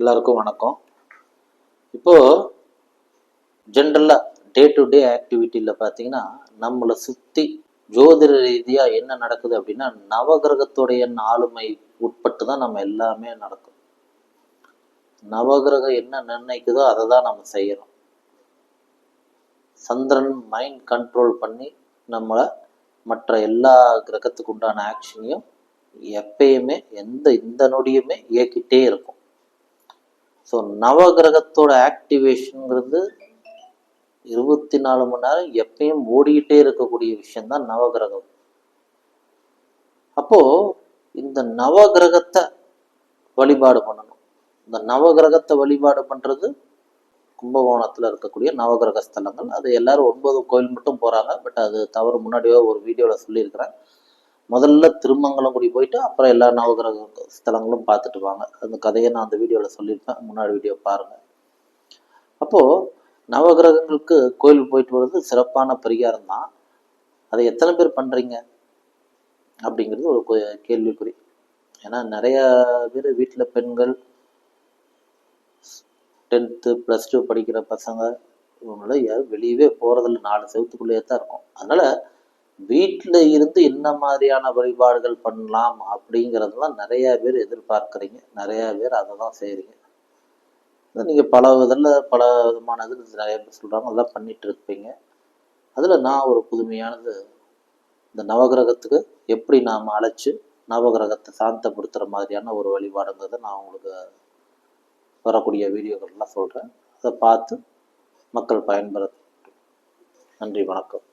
எல்லாருக்கும் வணக்கம். இப்போ ஜென்ரலாக டே டு டே ஆக்டிவிட்டியில் பார்த்தீங்கன்னா நம்மளை சுற்றி ஜோதிட ரீதியாக என்ன நடக்குது அப்படின்னா நவகிரகத்துடைய ஆளுமை உட்பட்டு தான் நம்ம எல்லாமே நடக்கும். நவகிரகம் என்ன நிர்ணயிக்குதோ அதை தான் நம்ம செய்கிறோம் சந்திரன் மைண்ட் கண்ட்ரோல் பண்ணி நம்மளை மற்ற எல்லா கிரகத்துக்கு உண்டான ஆக்ஷனையும் எப்பயுமே எந்த இந்த நொடியுமே இயக்கிட்டே இருக்கும். ஸோ நவகிரகத்தோட ஆக்டிவேஷனுங்கிறது இருபத்தி நாலு மணி நேரம் எப்பயும் ஓடிக்கிட்டே இருக்கக்கூடிய விஷயம்தான் நவகிரகம். அப்போ இந்த நவகிரகத்தை வழிபாடு பண்ணணும். இந்த நவகிரகத்தை வழிபாடு பண்றது கும்பகோணத்தில் இருக்கக்கூடிய நவகிரக ஸ்தலங்கள். அது எல்லாரும் ஒன்பது கோயில் மட்டும் போறாங்க. பட் அது தவறு முன்னாடியோ ஒரு வீடியோவில் சொல்லியிருக்கிறேன். முதல்ல திருமங்கலம் கூடி போயிட்டு அப்புறம் எல்லா நவகிரக ஸ்தலங்களும் பார்த்துட்டு வாங்க. அந்த கதையை நான் அந்த வீடியோவில் சொல்லியிருப்பேன். முன்னாடி வீடியோ பாருங்க. அப்போ நவகிரகங்களுக்கு கோயில் போயிட்டு வர்றது சிறப்பான பரிகாரம் தான். அதை எத்தனை பேர் பண்றீங்க? அப்படிங்கிறது ஒரு கேள்விக்குறி. ஏன்னா நிறைய பேர் வீட்டில் பெண்கள் டென்த்து ப்ளஸ் டூ படிக்கிற பசங்க இவங்கள யாரும் வெளியவே போகிறதில்ல நாலு செவத்துக்குள்ளேயே தான் இருக்கும். அதனால வீட்டில் இருந்து என்ன மாதிரியான வழிபாடுகள் பண்ணலாம் அப்படிங்கிறதெல்லாம் நிறையா பேர் எதிர்பார்க்குறீங்க. நிறையா பேர் அதை தான் செய்கிறீங்க நீங்கள் பல இதில் பல விதமான இது நிறைய பேர் சொல்கிறாங்க அதெல்லாம் பண்ணிகிட்டு இருப்பீங்க. அதில் நான் ஒரு புதுமையானது இந்த நவகிரகத்துக்கு எப்படி நாம் அழைச்சி நவகிரகத்தை சாந்தப்படுத்துகிற மாதிரியான ஒரு வழிபாடுங்கிறத நான் உங்களுக்கு வரக்கூடிய வீடியோக்கள்லாம் சொல்கிறேன் அதை பார்த்து மக்கள் பயன்பெற நன்றி வணக்கம்.